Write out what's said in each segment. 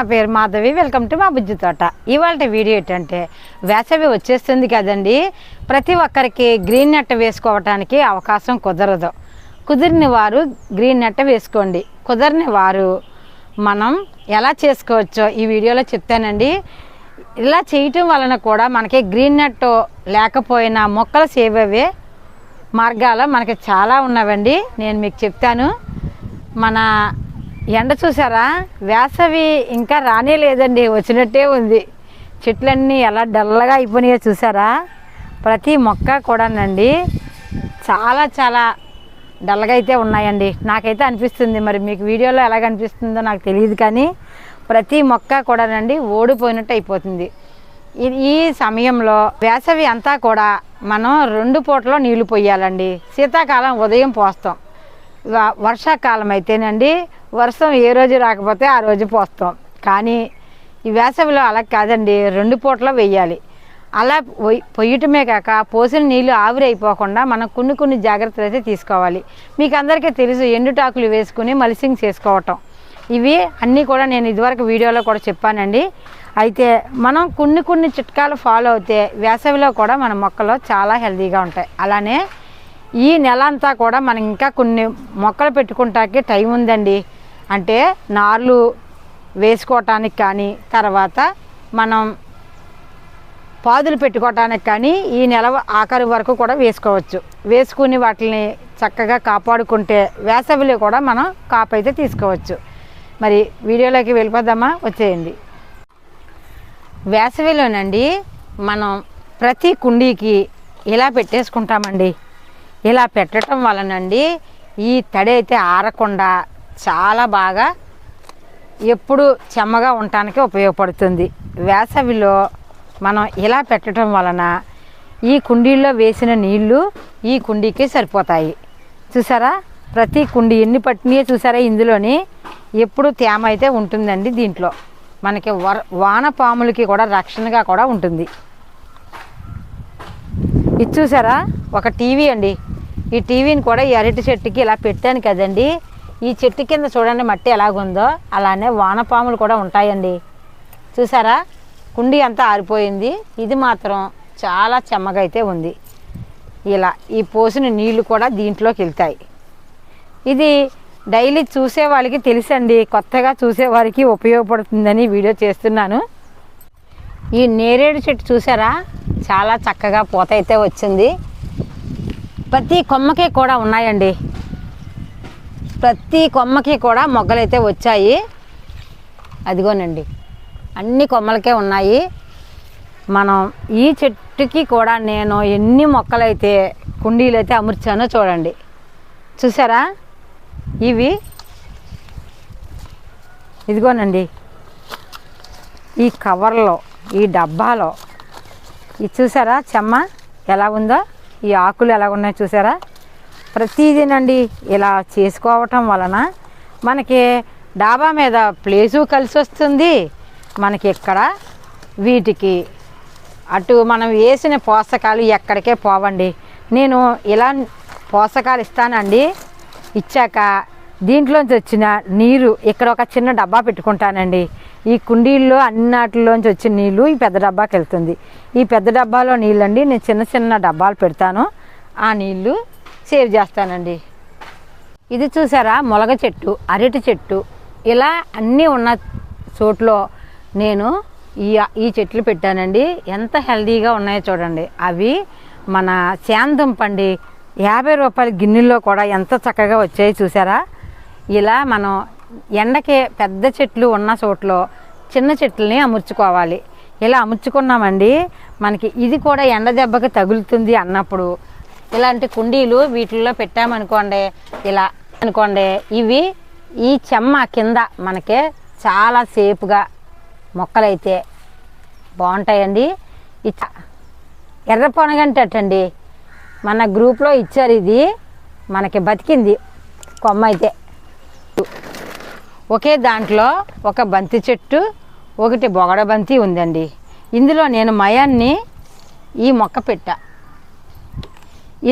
నా పేరు Madhavi. Welcome to మా బుజ్జి తోట. ఇవాళ వీడియో ఏంటంటే వేసవి వచ్చేస్తుంది కదండి. ప్రతి ఒక్కరికి గ్రీన్ నెట్ వేసుకోవటానికి అవకాశం కుదరదు. కుదిరిన వారు గ్రీన్ నెట్ వేసుకోండి. కుదరని వారు మనం ఎలా చేసుకోవచ్చో ఈ వీడియోలో చెప్తానండి. ఇలా చేయటం వలన కూడా మనకి గ్రీన్ నెట్ లేకపోయినా మొక్కలు సేవ్ అయ్యే మార్గాలు మనకి చాలా ఉన్నవండి. నేను మీకు చెప్తాను. మన ఎండ చూసారా? వేసవి ఇంకా రానే లేదండి వచ్చినట్టే ఉంది. చెట్లన్నీ ఎలా డల్లగా అయిపోయినాయో చూసారా? ప్రతి మొక్క కూడానండి చాలా చాలా డల్గా అయితే ఉన్నాయండి. నాకైతే అనిపిస్తుంది మరి మీకు వీడియోలో ఎలాగ అనిపిస్తుందో నాకు తెలియదు కానీ ప్రతి మొక్క కూడానండి ఓడిపోయినట్టు అయిపోతుంది. ఈ- సమయంలో వేసవి అంతా కూడా మనం రెండు పూటలో నీళ్ళు పోయాలండి. శీతాకాలం ఉదయం పోస్తాం. వర్షాకాలం అయితేనండి వర్షం ఏ రోజు రాకపోతే ఆ రోజు పోస్తాం. కానీ ఈ వేసవిలో అలా కాదండి రెండు పూట్ల వెయ్యాలి. అలా పొయ్యటమే కాక పోసిన నీళ్ళు ఆవిరైపోకుండా మనం కొన్ని కొన్ని జాగ్రత్తలు అయితే తీసుకోవాలి. మీకు అందరికీ తెలుసు ఎండుటాకులు వేసుకుని మలిసింగ్ చేసుకోవటం. ఇవి అన్నీ కూడా నేను ఇదివరకు వీడియోలో కూడా చెప్పానండి. అయితే మనం కొన్ని కొన్ని చిట్కాలు ఫాలో అవుతే వేసవిలో కూడా మన మొక్కలు చాలా హెల్తీగా ఉంటాయి. అలానే ఈ నెల అంతా కూడా మనం ఇంకా కొన్ని మొక్కలు పెట్టుకుంటానికి టైం ఉందండి. అంటే నార్లు వేసుకోవటానికి కానీ తర్వాత మనం పాదులు పెట్టుకోవటానికి కానీ ఈ నెల ఆఖరి వరకు కూడా వేసుకోవచ్చు. వేసుకుని వాటిని చక్కగా కాపాడుకుంటే వేసవిలో కూడా మనం కాపు అయితే తీసుకోవచ్చు. మరి వీడియోలోకి వెళ్ళిపోదామా? వచ్చేయండి. వేసవిలోనండి మనం ప్రతి కుండీకి ఇలా పెట్టేసుకుంటామండి. ఇలా పెట్టడం వలనండి ఈ తడి అయితే ఆరకుండా చాలా బాగా ఎప్పుడు చెమ్మగా ఉండటానికి ఉపయోగపడుతుంది. వేసవిలో మనం ఇలా పెట్టడం వలన ఈ కుండీల్లో వేసిన నీళ్ళు ఈ కుండీకి సరిపోతాయి. చూసారా? ప్రతి కుండీ ఎన్ని పట్టినాయో చూసారా ఇందులోని? ఎప్పుడు తేమ అయితే ఉంటుందండి దీంట్లో. మనకి వర వానపాములకి కూడా రక్షణగా కూడా ఉంటుంది. ఇది చూసారా? ఒక టీవీ అండి. ఈ టీవీని కూడా ఈ అరటి చెట్టుకి ఇలా పెట్టాను కదండి. ఈ చెట్టు కింద చూడండి మట్టి ఎలాగుందో. అలానే వానపాములు కూడా ఉంటాయండి. చూసారా? కుండీ అంతా ఆరిపోయింది. ఇది మాత్రం చాలా చెమ్మగా అయితే ఉంది. ఇలా ఈ పోసిన నీళ్ళు కూడా దీంట్లోకి వెళ్తాయి. ఇది డైలీ చూసే వాళ్ళకి తెలుసండి. కొత్తగా చూసే వారికి ఉపయోగపడుతుందని వీడియో చేస్తున్నాను. ఈ నేరేడు చెట్టు చూసారా? చాలా చక్కగా పూత అయితే వచ్చింది. ప్రతి కొమ్మకి కూడా ఉన్నాయండి. ప్రతి కొమ్మకి కూడా మొగ్గలైతే వచ్చాయి. అదిగోనండి. అన్ని కొమ్మలకే ఉన్నాయి. మనం ఈ చెట్టుకి కూడా నేను ఎన్ని మొక్కలైతే కుండీలైతే అమర్చానో చూడండి. చూసారా? ఇవి. ఇదిగోనండి. ఈ కవర్లో ఈ డబ్బాలో. ఇది చూసారా చెమ్మ? ఎలా ఉందో? ఈ ఆకులు ఎలా ఉన్నాయో చూసారా? ప్రతిదీనండి ఇలా చేసుకోవటం వలన మనకి డాబా మీద ప్లేసు కలిసి వస్తుంది మనకి ఇక్కడ వీటికి అటు మనం వేసిన పోషకాలు ఎక్కడికే పోవండి. నేను ఇలా పోషకాలు ఇస్తానండి. ఇచ్చాక దీంట్లోంచి వచ్చిన నీరు ఇక్కడ ఒక చిన్న డబ్బా పెట్టుకుంటానండి. ఈ కుండీల్లో అన్నిటిలోంచి వచ్చిన నీళ్ళు ఈ పెద్ద డబ్బాకి వెళ్తుంది. ఈ పెద్ద డబ్బాలో నీళ్ళండి నేను చిన్న చిన్న డబ్బాలు పెడతాను. ఆ నీళ్ళు సేవ్ చేస్తానండి. ఇది చూసారా? మొలగ చెట్టు అరటి చెట్టు. ఇలా అన్నీ ఉన్న చోట్లో నేను ఈ ఈ చెట్లు పెట్టానండి. ఎంత హెల్దీగా ఉన్నాయో చూడండి. అవి మన శాంతంపండి యాభై రూపాయల గిన్నెల్లో కూడా ఎంత చక్కగా వచ్చాయి చూసారా? ఇలా మనం ఎండకి పెద్ద చెట్లు ఉన్న చోట్లో చిన్న చెట్లని అమర్చుకోవాలి. ఇలా అమర్చుకున్నామండి. మనకి ఇది కూడా ఎండ దెబ్బకి తగులుతుంది అన్నప్పుడు. ఇలాంటి కుండీలు వీటిల్లో పెట్టామనుకోండి ఇలా అనుకోండి ఇవి ఈ చెమ్మ కింద మనకి చాలా సేపుగా మొక్కలైతే బాగుంటాయండి. ఈ ఎర్ర పొనగంటండి మన గ్రూప్లో ఇచ్చారు ఇది. మనకి బతికింది కొమ్మ అయితే ఒకే దాంట్లో ఒక బంతి చెట్టు ఒకటి బొగడ బంతి ఉందండి. ఇందులో నేను మయాన్ని ఈ మొక్క పెట్టా.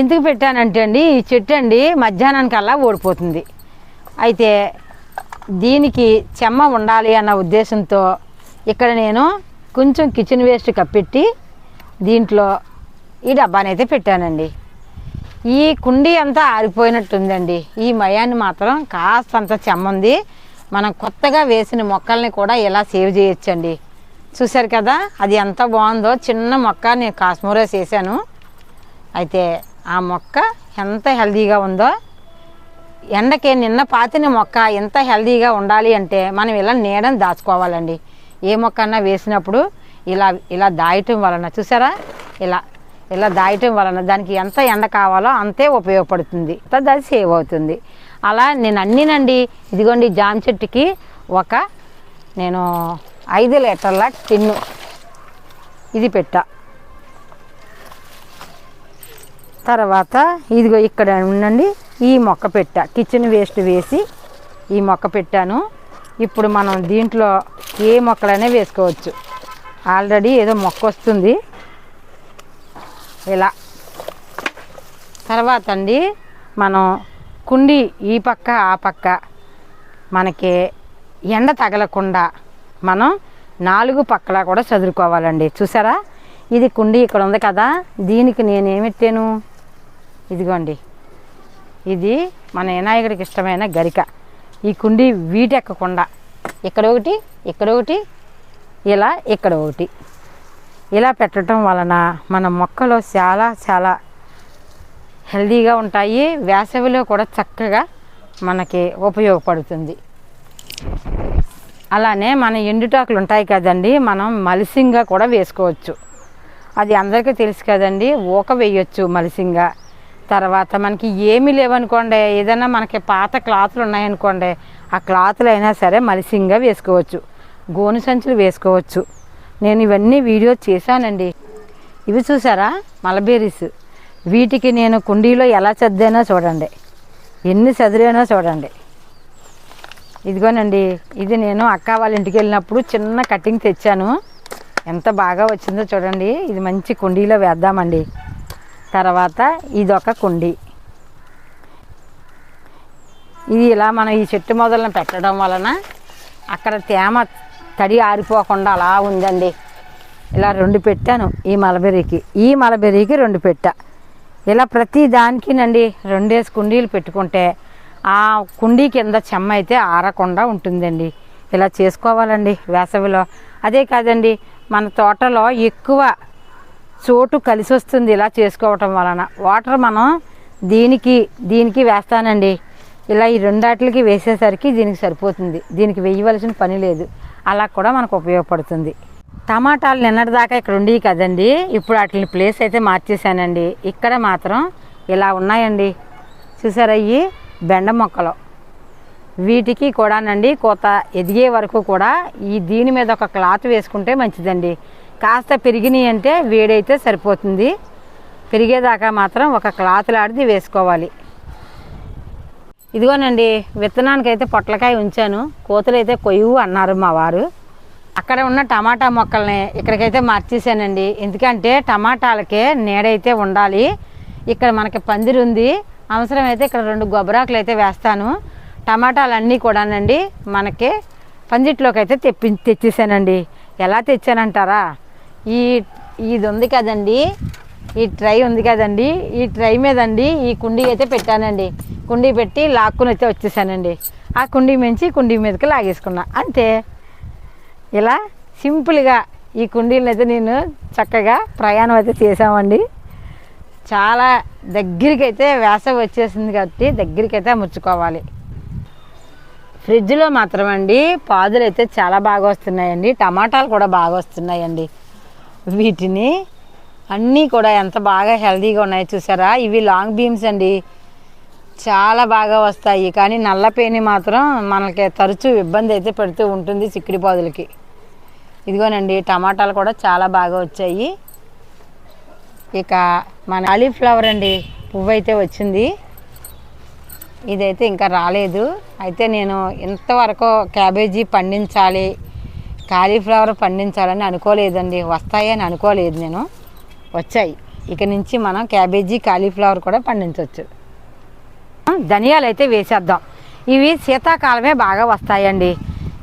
ఎందుకు పెట్టానంటే అండి ఈ చెట్టు అండి మధ్యాహ్నానికల్లా ఓడిపోతుంది అయితే దీనికి చెమ్మ ఉండాలి అన్న ఉద్దేశంతో ఇక్కడ నేను కొంచెం కిచెన్ వేస్ట్ కప్పెట్టి దీంట్లో ఈ డబ్బానైతే పెట్టానండి. ఈ కుండీ అంతా ఆరిపోయినట్టుందండి. ఈ మయాన్ని మాత్రం కాస్తంత చెమ్మంది. మనం కొత్తగా వేసిన మొక్కల్ని కూడా ఇలా సేవ్ చేయొచ్చండి. చూశారు కదా అది ఎంత బాగుందో. చిన్న మొక్క నేను కాస్మోరేస్ వేసాను అయితే ఆ మొక్క ఎంత హెల్దీగా ఉందో. ఎండకి నిన్న పాతిన మొక్క ఎంత హెల్దీగా ఉండాలి అంటే మనం ఇలా నీడని దాచుకోవాలండి. ఏ మొక్క అన్నా వేసినప్పుడు ఇలా ఇలా దాయటం వలన చూసారా ఇలా ఇలా దాయటం వలన దానికి ఎంత ఎండ కావాలో అంతే ఉపయోగపడుతుంది. తర్వాత అది సేవ్ అవుతుంది. అలా నేను అన్నీనండి ఇదిగోండి జామ చెట్టుకి ఒక నేను ఐదు లీటర్ల టిన్ను ఇది పెట్టా. తర్వాత ఇదిగో ఇక్కడ ఉండండి ఈ మొక్క పెట్టా. కిచెన్ వేస్ట్ వేసి ఈ మొక్క పెట్టాను. ఇప్పుడు మనం దీంట్లో ఏ మొక్కలైనా వేసుకోవచ్చు. ఆల్రెడీ ఏదో మొక్క వస్తుంది. ఇలా. తర్వాత అండి మనం కుండి ఈ పక్క ఆ పక్క మనకి ఎండ తగలకుండా మనం నాలుగు పక్కలా కూడా చదువుకోవాలండి చూసారా? ఇది కుండి ఇక్కడ ఉంది కదా దీనికి నేను ఇదిగోండి. ఇది మన వినాయకుడికి ఇష్టమైన గరిక. ఈ కుండి వీటెక్కకుండా ఇక్కడ ఒకటి ఇక్కడ ఒకటి ఇలా ఇక్కడ ఒకటి. ఇలా పెట్టడం వలన మన మొక్కలు చాలా చాలా హెల్దీగా ఉంటాయి. వేసవిలో కూడా చక్కగా మనకి ఉపయోగపడుతుంది. అలానే మన ఎండుటాకులు ఉంటాయి కదండి మనం మలిసింగా కూడా వేసుకోవచ్చు. అది అందరికీ తెలుసు కదండి ఊక వేయొచ్చు మలిసింగా. తర్వాత మనకి ఏమీ లేవనుకోండి ఏదైనా మనకి పాత క్లాతులు ఉన్నాయనుకోండి ఆ క్లాతులు అయినా సరే మలిసింగా వేసుకోవచ్చు. గోను సంచులు వేసుకోవచ్చు. నేను ఇవన్నీ వీడియో చేశానండి. ఇవి చూసారా? మలబేరీస్. వీటికి నేను కుండీలో ఎలా చదివానో చూడండి. ఎన్ని చదివానో చూడండి. ఇదిగోనండి ఇది నేను అక్క వాళ్ళ ఇంటికి వెళ్ళినప్పుడు చిన్న కటింగ్ తెచ్చాను. ఎంత బాగా వచ్చిందో చూడండి. ఇది మంచి కుండీలో వేద్దామండి. తర్వాత ఇదొక కుండీ. ఇది ఇలా మనం ఈ చెట్టు మొదలను పెట్టడం వలన అక్కడ తేమ తడి ఆరిపోకుండా అలా ఉందండి. ఇలా రెండు పెట్టాను ఈ మలబెర్రీకి. ఈ మలబెర్రీకి రెండు పెట్టా. ఇలా ప్రతి దానికినండి రెండేసి కుండీలు పెట్టుకుంటే ఆ కుండీ కింద చెమ్మ అయితే ఆరకుండా ఉంటుందండి. ఇలా చేసుకోవాలండి వేసవిలో. అదే కాదండి మన తోటలో ఎక్కువ చోటు కలిసి వస్తుంది ఇలా చేసుకోవటం వలన. వాటర్ మనం దీనికి దీనికి వేస్తానండి. ఇలా ఈ రెండాటికి వేసేసరికి దీనికి సరిపోతుంది. దీనికి వేయవలసిన పని లేదు. అలా కూడా మనకు ఉపయోగపడుతుంది. టమాటాలు నిన్నటిదాకా ఇక్కడ ఉండేవి కదండి. ఇప్పుడు వాటిని ప్లేస్ అయితే మార్చేసానండి ఇక్కడ మాత్రం ఇలా ఉన్నాయండి. చూసారా ఇవి బెండ మొక్కలు. వీటికి కూడానండి కోత ఎదిగే వరకు కూడా ఈ దీని మీద ఒక క్లాత్ వేసుకుంటే మంచిదండి. కాస్త పెరిగినాయి అంటే వేడైతే సరిపోతుంది. పెరిగేదాకా మాత్రం ఒక క్లాత్ లాంటిది వేసుకోవాలి. ఇదిగోనండి విత్తనానికి అయితే పొట్లకాయ ఉంచాను. కోతులైతే కొయ్యు అన్నారు మా వారు. అక్కడ ఉన్న టమాటా మొక్కల్ని ఇక్కడికైతే మార్చేసానండి ఎందుకంటే టమాటాలకే నీడైతే ఉండాలి. ఇక్కడ మనకి పందిరి ఉంది. అవసరమైతే ఇక్కడ రెండు గొబ్బరాకులు అయితే వేస్తాను. టమాటాలన్నీ కూడానండి మనకి పందిట్లోకి అయితే తెప్పి తెచ్చేసానండి ఎలా తెచ్చానంటారా? ఈ ఇది ఉంది కదండి. ఈ ట్రై ఉంది కదండి. ఈ ట్రై మీద అండి ఈ కుండీ అయితే పెట్టానండి. కుండీ పెట్టి లాక్కుని అయితే వచ్చేసానండి. ఆ కుండీ మించి కుండీ మీదకి లాగేసుకున్నా. అంతే. ఇలా సింపుల్గా ఈ కుండీలను అయితే నేను చక్కగా ప్రయాణం అయితే చేసామండి చాలా దగ్గరికి అయితే వేసవి వచ్చేసింది కాబట్టి దగ్గరికి అయితే ముచ్చుకోవాలి. ఫ్రిడ్జ్లో మాత్రం అండి పాదులు అయితే చాలా బాగా వస్తున్నాయండి. టమాటాలు కూడా బాగా వస్తున్నాయండి. వీటిని అన్నీ కూడా ఎంత బాగా హెల్దీగా ఉన్నాయో చూసారా? ఇవి లాంగ్ బీమ్స్ అండి. చాలా బాగా వస్తాయి. కానీ నల్ల పేని మాత్రం మనకి తరచూ ఇబ్బంది అయితే పెడుతూ ఉంటుంది చిక్కుడి పాదులకి. ఇదిగోనండి టమాటాలు కూడా చాలా బాగా వచ్చాయి. ఇక మన కాలీఫ్లవర్ అండి పువ్వు అయితే వచ్చింది. ఇదైతే ఇంకా రాలేదు. అయితే నేను ఇంతవరకు క్యాబేజీ పండించాలి కాలీఫ్లవర్ పండించాలని అనుకోలేదండి. వస్తాయని అనుకోలేదు నేను. వచ్చాయి. ఇక నుంచి మనం క్యాబేజీ కాలీఫ్లవర్ కూడా పండించవచ్చు ధనియాలు అయితే వేసేద్దాం. ఇవి శీతాకాలమే బాగా వస్తాయండి.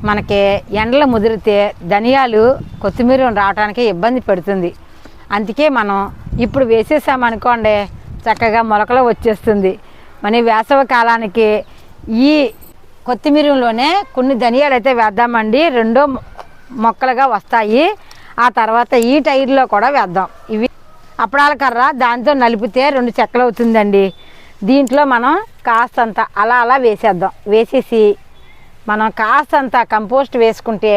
మనకి ఎండలు ముదిరితే ధనియాలు కొత్తిమీర రావడానికి ఇబ్బంది పెడుతుంది. అందుకే మనం ఇప్పుడు వేసేసామనుకోండి చక్కగా మొలకలు వచ్చేస్తుంది. మన వేసవి కాలానికి ఈ కొత్తిమీరలోనే కొన్ని ధనియాలు అయితే వేద్దామండి. రెండో మొక్కలుగా వస్తాయి. ఆ తర్వాత ఈ టైర్లో కూడా వేద్దాం. ఇవి అప్పడాల కర్ర దాంతో నలిపితే రెండు చెక్కలు అవుతుందండి. దీంట్లో మనం కాస్తంత అలా అలా వేసేద్దాం. వేసేసి మనం కాస్తంత కంపోస్ట్ వేసుకుంటే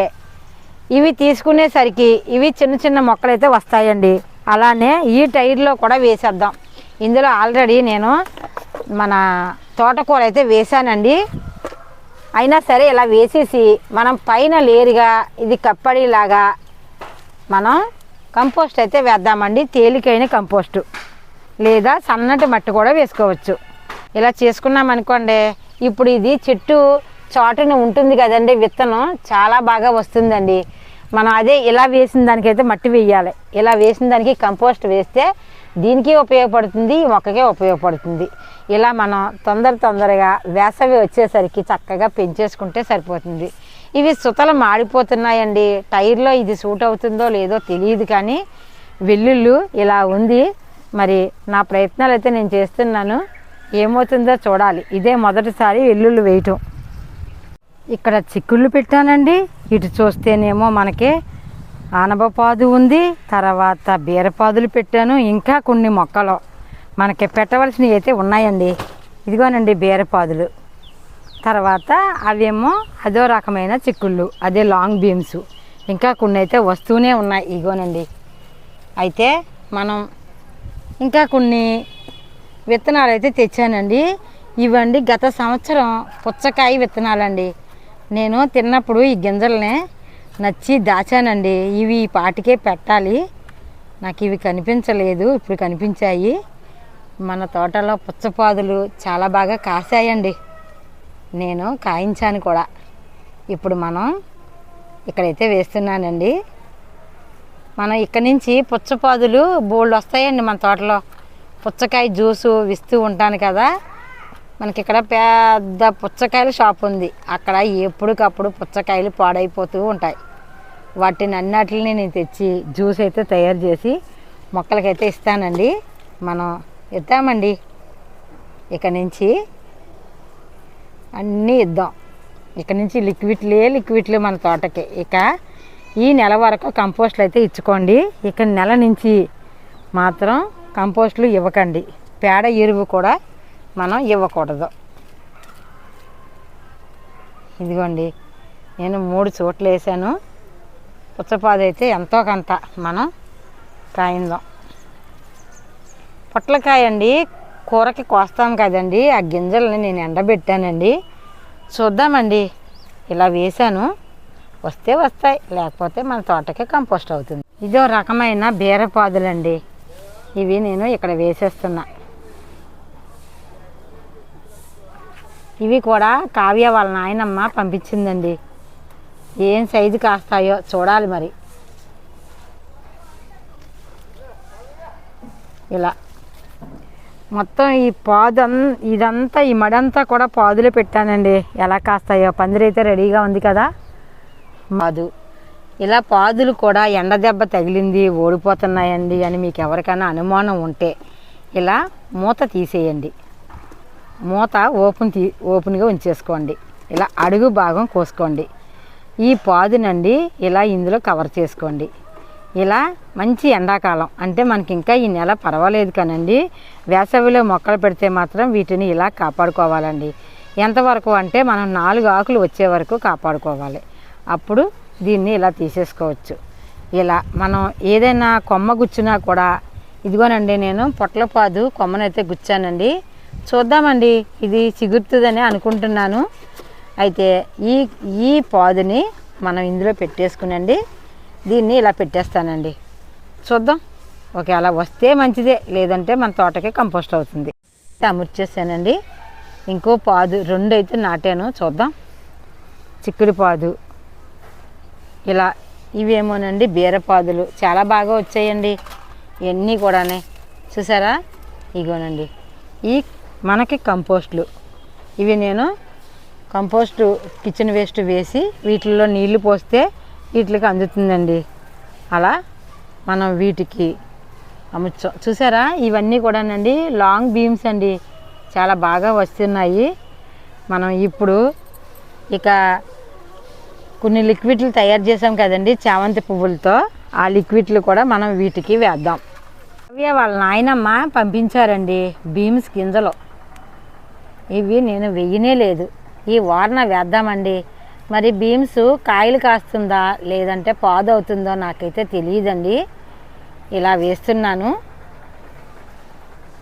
ఇవి తీసుకునేసరికి ఇవి చిన్న చిన్న మొక్కలు అయితే వస్తాయండి. అలానే ఈ టైర్లో కూడా వేసేద్దాం. ఇందులో ఆల్రెడీ నేను మన తోటకూర అయితే వేసానండి అయినా సరే ఇలా వేసేసి మనం పైన లేరుగా ఇది కప్పడిలాగా మనం కంపోస్ట్ అయితే వేద్దామండి. తేలికైన కంపోస్టు. లేదా సన్నటి మట్టి కూడా వేసుకోవచ్చు. ఇలా చేసుకున్నామనుకోండి ఇప్పుడు ఇది చెట్టు చాటున ఉంటుంది కదండి విత్తనం చాలా బాగా వస్తుందండి. మనం అదే ఇలా వేసిన దానికైతే మట్టి వేయాలి. ఇలా వేసిన దానికి కంపోస్ట్ వేస్తే దీనికి ఉపయోగపడుతుంది మొక్కకే ఉపయోగపడుతుంది. ఇలా మనం తొందర తొందరగా వేసవి వచ్చేసరికి చక్కగా పెంచేసుకుంటే సరిపోతుంది. ఇవి సుతలు మాడిపోతున్నాయండి. టైర్లో ఇది సూట్ అవుతుందో లేదో తెలియదు కానీ వెల్లుల్లు ఇలా ఉంది. మరి నా ప్రయత్నాలు అయితే నేను చేస్తున్నాను. ఏమవుతుందో చూడాలి. ఇదే మొదటిసారి వెల్లుళ్ళు వేయటం. ఇక్కడ చిక్కుళ్ళు పెట్టానండి. ఇటు చూస్తేనేమో మనకి ఆనబపాదు ఉంది. తర్వాత బీరపాదులు పెట్టాను. ఇంకా కొన్ని మొక్కలు మనకి పెట్టవలసినవి అయితే ఉన్నాయండి. ఇదిగోనండి బీరపాదులు. తర్వాత అవేమో అదో రకమైన చిక్కుళ్ళు అదే లాంగ్ బీమ్స్ ఇంకా కొన్ని అయితే వస్తూనే ఉన్నాయి ఇగోనండి. అయితే మనం ఇంకా కొన్ని విత్తనాలు అయితే తెచ్చానండి. ఇవండి గత సంవత్సరం పుచ్చకాయ విత్తనాలండి. నేను తిన్నప్పుడు ఈ గింజల్ని నచ్చి దాచానండి. ఇవి పాటికే పెట్టాలి. నాకు ఇవి కనిపించలేదు ఇప్పుడు కనిపించాయి. మన తోటలో పుచ్చపాదులు చాలా బాగా కాసాయండి. నేను కాయించాను కూడా. ఇప్పుడు మనం ఇక్కడైతే వేస్తున్నానండి. మనం ఇక్కడ నుంచి పుచ్చపాదులు బోళ్ళు వస్తాయండి మన తోటలో. పుచ్చకాయ జ్యూసు ఇస్తూ ఉంటాను కదా. మనకి ఇక్కడ పెద్ద పుచ్చకాయల షాప్ ఉంది. అక్కడ ఎప్పటికప్పుడు పుచ్చకాయలు పాడైపోతూ ఉంటాయి. వాటిని అన్నిటిని నేను తెచ్చి జ్యూస్ అయితే తయారు చేసి మొక్కలకైతే ఇస్తానండి. మనం ఇద్దామండి ఇక నుంచి అన్నీ ఇద్దాం. ఇక నుంచి లిక్విడ్లే లిక్విడ్లే మన తోటకి. ఇక ఈ నెల వరకు కంపోస్ట్లు అయితే ఇచ్చుకోండి. ఇక నెల నుంచి మాత్రం కంపోస్ట్లు ఇవ్వకండి. పేడ ఎరువు కూడా మనం ఇవ్వకూడదు. ఇదిగోండి నేను మూడు చోట్ల వేసాను. పుచ్చపాదు అయితే ఎంతో కొంత మనం కాయిందాం. పొట్లకాయ అండి కూరకి కోస్తాం కదండి. ఆ గింజల్ని నేను ఎండబెట్టానండి. చూద్దామండి. ఇలా వేసాను వస్తే వస్తాయి లేకపోతే మన తోటకే కంపోస్ట్ అవుతుంది. ఇదో రకమైన బీరపాదులండి. ఇవి నేను ఇక్కడ వేసేస్తున్నా. ఇవి కూడా కావ్య వాళ్ళ నాయనమ్మ పంపించిందండి. ఏం సైజు కాస్తాయో చూడాలి మరి. ఇలా. మొత్తం ఈ పాదం ఇదంతా ఈ మడంతా కూడా పాదులు పెట్టానండి. ఎలా కాస్తాయో. పందిరైతే రెడీగా ఉంది కదా. మాదు ఇలా పాదులు కూడా ఎండ దెబ్బ తగిలింది ఓడిపోతున్నాయండి అని మీకు ఎవరికైనా అనుమానం ఉంటే ఇలా మూత తీసేయండి. మూత ఓపెన్ తీ ఓపెన్గా ఉంచేసుకోండి. ఇలా అడుగు భాగం కోసుకోండి. ఈ పాదునండి ఇలా ఇందులో కవర్ చేసుకోండి. ఇలా మంచి ఎండాకాలం. అంటే మనకి ఇంకా ఈ నెల పర్వాలేదు కానండి. వేసవిలో మొక్కలు పెడితే మాత్రం వీటిని ఇలా కాపాడుకోవాలండి. ఎంతవరకు అంటే మనం నాలుగు ఆకులు వచ్చే వరకు కాపాడుకోవాలి. అప్పుడు దీన్ని ఇలా తీసేసుకోవచ్చు. ఇలా మనం ఏదైనా కొమ్మ గుచ్చినా కూడా ఇదిగోనండి నేను పొట్లపాదు కొమ్మనైతే గుచ్చానండి. చూద్దామండి ఇది చిగురుతుందని అనుకుంటున్నాను. అయితే ఈ ఈ పాదుని మనం ఇందులో పెట్టేసుకునండి. దీన్ని ఇలా పెట్టేస్తానండి. చూద్దాం. ఓకే అలా వస్తే మంచిదే. లేదంటే మన తోటకి కంపోస్ట్ అవుతుంది. అమర్చేసానండి ఇంకో పాదు రెండు అయితే నాటాను. చూద్దాం. చిక్కుడు పాదు. ఇలా ఇవేమోనండి బీరపాదులు చాలా బాగా వచ్చాయండి. ఇవన్నీ కూడానే. చూసారా? ఇగోనండి. ఈ మనకి కంపోస్ట్లు. ఇవి నేను కంపోస్టు కిచెన్ వేస్ట్ వేసి వీటిల్లో నీళ్ళు పోస్తే వీటికి అందుతుందండి. అలా మనం వీటికి అమ్ముచ్చాం చూసారా? ఇవన్నీ కూడానండి లాంగ్ బీమ్స్ అండి. చాలా బాగా వస్తున్నాయి. మనం ఇప్పుడు ఇక కొన్ని లిక్విడ్లు తయారు చేసాం కదండి చామంతి పువ్వులతో. ఆ లిక్విడ్లు కూడా మనం వీటికి వేద్దాం. అవి వాళ్ళ నాయనమ్మ పంపించారండి బీమ్స్ గింజలు. ఇవి నేను వెయ్యనే లేదు. ఈ వారన వేద్దామండి. మరి బీమ్స్ కాయలు కాస్తుందా లేదంటే పాదు అవుతుందో నాకైతే తెలియదండి. ఇలా వేస్తున్నాను.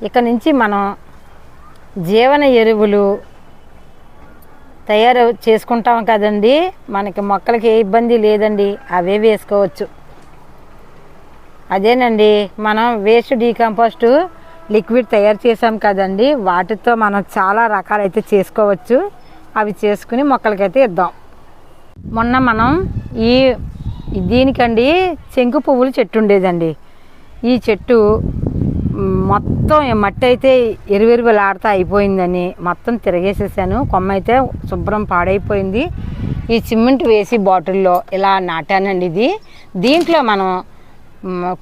ఇక నుంచి మనం జీవన ఎరువులు తయారు చేసుకుంటాం కదండి. మనకి మొక్కలకి ఏ ఇబ్బంది లేదండి. అవే వేసుకోవచ్చు. అదేనండి మనం వేస్ట్ డీకంపోస్ట్ లిక్విడ్ తయారు చేసాం కదండి. వాటితో మనం చాలా రకాలైతే చేసుకోవచ్చు. అవి చేసుకుని మొక్కలకైతే ఇద్దాం. మొన్న మనం ఈ దీనికండి శంకు పువ్వులు చెట్టు ఉండేదండి ఈ చెట్టు మొత్తం మట్టి అయితే ఎరువెరువులాడుతూ అయిపోయిందని మొత్తం తిరగేసేసాను. కొమ్మ అయితే శుభ్రం పాడైపోయింది. ఈ సిమెంట్ వేసి బాటిల్లో ఇలా నాటానండి ఇది. దీంట్లో మనం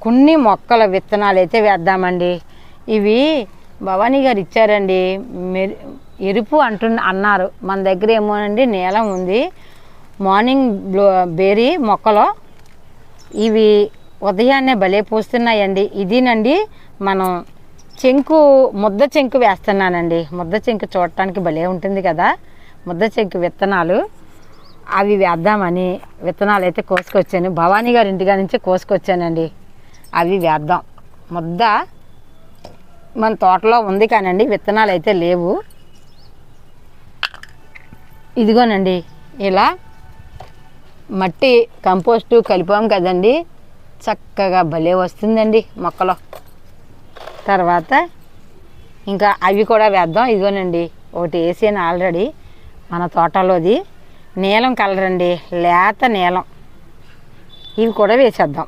కొన్ని మొక్కల విత్తనాలు అయితే వేద్దామండి. ఇవి భవానీ గారు ఇచ్చారండి. ఎరుపు అంటు అన్నారు. మన దగ్గర ఏమోనండి నీలం ఉంది. మార్నింగ్ బేరీ మొక్కలో ఇవి ఉదయాన్నే భలే పూస్తున్నాయండి. ఇదినండి మనం చెంకు ముద్ద చెంకు వేస్తున్నానండి. ముద్ద చెంకు చూడటానికి భలే ఉంటుంది కదా. ముద్ద చెంకు విత్తనాలు అవి వేద్దామని విత్తనాలు అయితే కోసుకొచ్చాను. భవానీ గారి ఇంటిగా నుంచి కోసుకొచ్చానండి. అవి వేద్దాం. ముద్ద మన తోటలో ఉంది కానండి. విత్తనాలు అయితే లేవు. ఇదిగోనండి. ఇలా మట్టి కంపోస్టు కలిపాం కదండి. చక్కగా భలే వస్తుందండి మొక్కలో. తర్వాత ఇంకా అవి కూడా వేద్దాం. ఇదిగోనండి ఒకటి వేసాను ఆల్రెడీ మన తోటలోది. నీలం కలర్ అండి లేత నీలం. ఇవి కూడా వేసేద్దాం.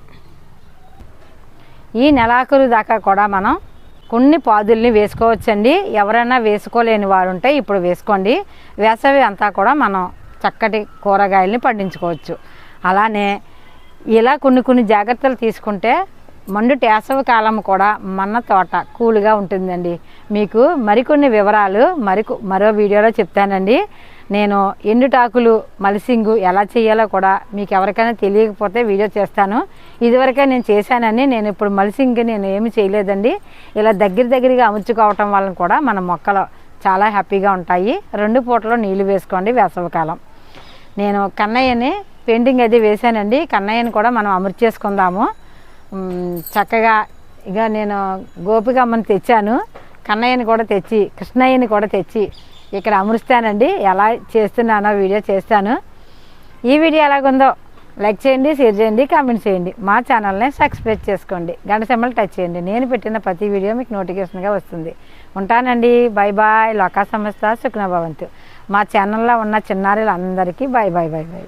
ఈ నెలాఖరు దాకా కూడా మనం కొన్ని పాదుల్ని వేసుకోవచ్చండి. ఎవరైనా వేసుకోలేని వారు ఉంటే ఇప్పుడు వేసుకోండి. వేసవి అంతా కూడా మనం చక్కటి కూరగాయల్ని పండించుకోవచ్చు. అలానే ఇలా కొన్ని కొన్ని జాగ్రత్తలు తీసుకుంటే మండు వేసవి కాలం కూడా మన తోట కూల్గా ఉంటుందండి. మీకు మరికొన్ని వివరాలు మరి మరో వీడియోలో చెప్తానండి. నేను ఎండుటాకులు మలిసింగు ఎలా చేయాలో కూడా మీకు ఎవరికైనా తెలియకపోతే వీడియో చేస్తాను. ఇదివరకే నేను చేశానని నేను ఇప్పుడు మలిసింగ్ నేను ఏమి చేయలేదండి. ఇలా దగ్గర దగ్గరగా అమర్చుకోవటం వలన కూడా మన మొక్కలు చాలా హ్యాపీగా ఉంటాయి. రెండు పూటలో నీళ్ళు వేసుకోండి వేసవికాలం నేను కన్నయ్యని పెయింటింగ్ అది వేశానండి. కన్నయ్యని కూడా మనం అమృతి చేసుకుందాము. చక్కగా ఇక నేను గోపికమ్మని తెచ్చాను. కన్నయ్యని కూడా తెచ్చి కృష్ణయ్యని కూడా తెచ్చి ఇక్కడ అమరుస్తానండి ఎలా చేస్తున్నానో వీడియో చేస్తాను. ఈ వీడియో ఎలాగుందో లైక్ చేయండి షేర్ చేయండి కామెంట్ చేయండి. మా ఛానల్ని సబ్స్క్రైబ్ చేసుకోండి. గంట సెంబల్ టచ్ చేయండి. నేను పెట్టిన ప్రతి వీడియో మీకు నోటిఫికేషన్గా వస్తుంది. ఉంటానండి. Bye bye. లోకా సంస్థ సుఖ్నభవంతు. మా ఛానల్లో ఉన్న చిన్నారులందరికీ బాయ్ బాయ్ బాయ్ బాయ్